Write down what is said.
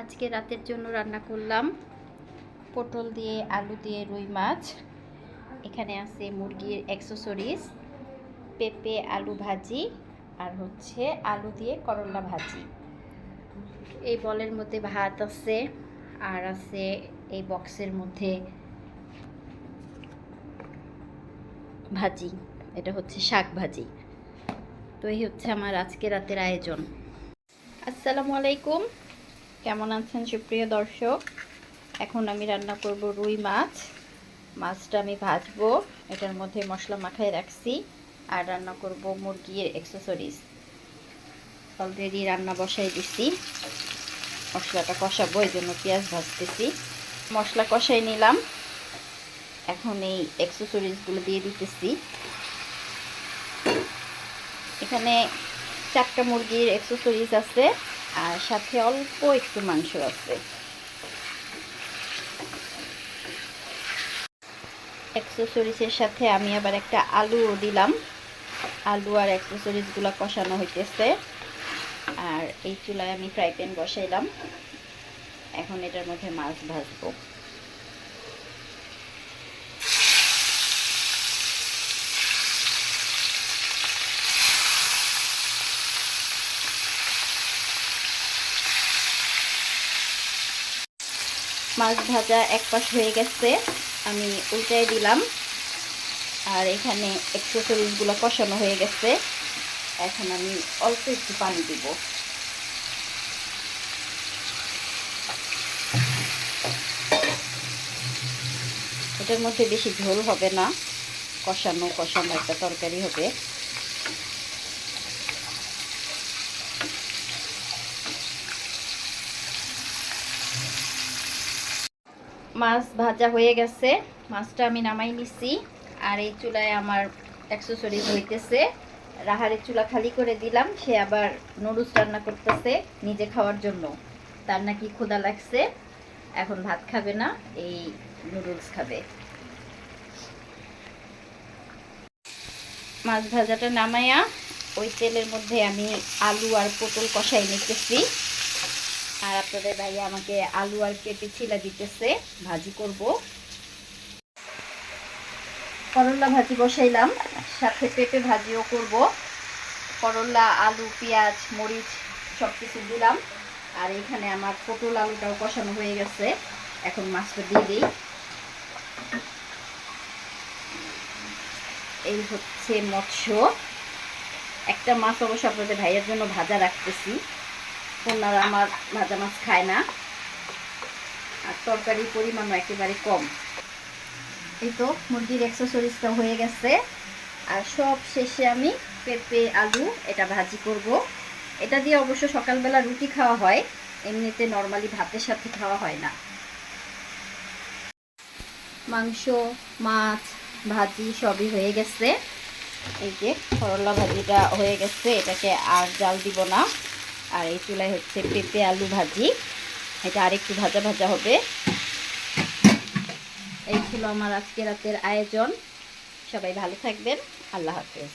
আজকে রাতের জন্য রান্না করলাম। পটল দিয়ে আলু দিয়ে রুই মাছ। এখানে আছে মুরগির অ্যাক্সেসরিজ পেঁপে আলু ভাজি আর হচ্ছে আলু দিয়ে করলা ভাজি। এই বলের মধ্যে ভাত আছে আর আছে এই বক্সের মধ্যে ভাজি। এটা হচ্ছে শাক ভাজি। তো এই হচ্ছে আমার আজকে রাতের আয়োজন। আসসালামু আলাইকুম। কেমন আছেন সুপ্রিয় দর্শক? এখন আমি রান্না করব রুই মাছ। মাছটা আমি ভাজবো। এটার মধ্যে মশলা মাখায় রাখছি। আর রান্না করব মুরগির অ্যাক্সেসরিজ অলরেডি রান্না বসাই দিছি। মশলাটা কষাবো, এই জন্য পেঁয়াজ ভাজতেছি। মশলা কষাই নিলাম। এখন এই অ্যাক্সেসরিজগুলো দিয়ে দিতেছি। এখানে চারটা মুরগির অ্যাক্সেসরিজ আছে। আর সাথে অল্প একটু মাংস আছে। অ্যাক্সেসরিজের সাথে আমি আবার একটা আলুও দিলাম। আলু আর অ্যাক্সেসরিজগুলো কষানো হইতেছে। আর এই চুলায় আমি ফ্রাই প্যান বসাইলাম। এখন এটার মধ্যে মাছ ভাজবো। মাছ ভাজা এক পাশ হয়ে গেছে, আমি উল্টাই দিলাম। আর এখানে এক্সেসরিজগুলো কষানো হয়ে গেছে। এখন আমি অল্প একটু পানি দিব। এটার মধ্যে বেশি ঝোল হবে না। কষানো কষানো একটা তরকারি হবে। মাছ ভাজা হয়ে গেছে। মাছটা আমি নামাই নিছি। আর এই চুলায় আমার অ্যাক্সেসরিজ হইতেছে। রাহারের চুলা খালি করে দিলাম। সে আবার নুডলস রান্না করতেছে নিজে খাওয়ার জন্য। তার নাকি ক্ষুধা লাগছে। এখন ভাত খাবে না, এই নুডলস খাবে। মাছ ভাজাটা নামাইয়া ওই তেলের মধ্যে আমি আলু আর পটল কষাই নিতেছি। আর আপনাদের ভাইয়া আমাকে আলু আর কেটে ছিলা দিতেছে, ভাজি করব। করলা ভাজি বসাইলাম, সাথে পেঁপে ভাজিও করব। করলা, আলু, পেঁয়াজ, মরিচ সব কিছু দিলাম। আর এখানে আমার পটল আলুটাও কষানো হয়ে গেছে, এখন মাছটা দিয়ে দিই। এই হচ্ছে মৎস্য। একটা মাছ অবশ্য আপনাদের ভাইয়ের জন্য ভাজা রাখতেছি। ওনারা আমার ভাজা মাছ খায় না। আর তরকারির পরিমাণও একেবারে কম। এই তো মুরগির অ্যাক্সেসরিজটা হয়ে গেছে। আর সব শেষে আমি পেঁপে, আলু এটা ভাজি করব। এটা দিয়ে অবশ্য সকালবেলা রুটি খাওয়া হয়। এমনিতে নর্মালি ভাতের সাথে খাওয়া হয় না। মাংস, মাছ, ভাজি সবই হয়ে গেছে। এই যে করলা ভাজিটা হয়ে গেছে। এটাকে আর জাল দিব না। আর এই চুলায় হচ্ছে পেঁপে আলু ভাজি। এটা আরেকটু ভাজা ভাজা হবে। এই ছিল আমার আজকে রাতের আয়োজন। সবাই ভালো থাকবেন। আল্লাহ হাফেজ।